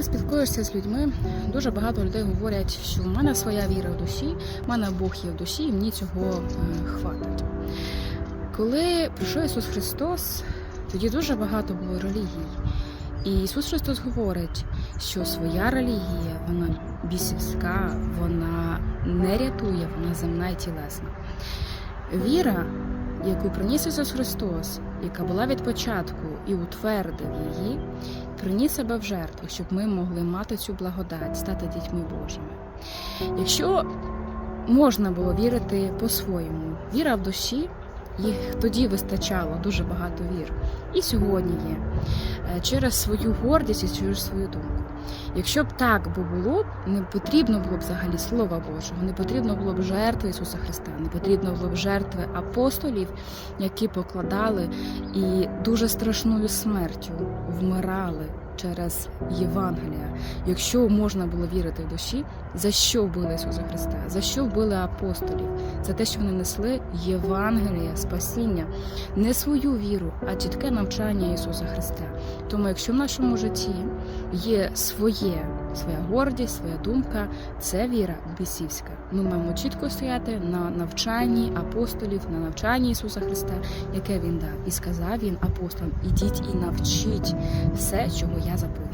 Коли спілкуєшся з людьми, дуже багато людей говорять, що в мене своя віра в душі, в мене Бог є в душі, і мені цього е, хватить. Коли прийшов Ісус Христос, тоді дуже багато було релігій. І Ісус Христос говорить, що своя релігія, вона бісівська, вона не рятує, вона земна і тілесна. Віра, яку приніс Ісус Христос, яка була від початку і утвердив її, приніс себе в жертву, щоб ми могли мати цю благодать, стати дітьми Божими. Якщо можна було вірити по-своєму, віра в душі, їх тоді вистачало дуже багато вір. І сьогодні є Е, через свою гордість і через свою думку. Якщо б так би було, не потрібно було б взагалі Слова Божого, не потрібно було б жертви Ісуса Христа, не потрібно було б жертви апостолів, які покладали і дуже страшною смертю вмирали через Євангелія. Якщо можна було вірити в душі, за що вбили Ісуса Христа? За що вбили апостолів? За те, що вони несли Євангелія, спасіння, не свою віру, а чітке навчання Ісуса Христа. Тому, якщо в нашому житті є своє, своя гордість, своя думка, це віра бісівська. Ми маємо чітко стояти на навчанні апостолів, на навчанні Ісуса Христа, яке Він дав. І сказав Він апостолам: ідіть і навчіть все, чого я заповів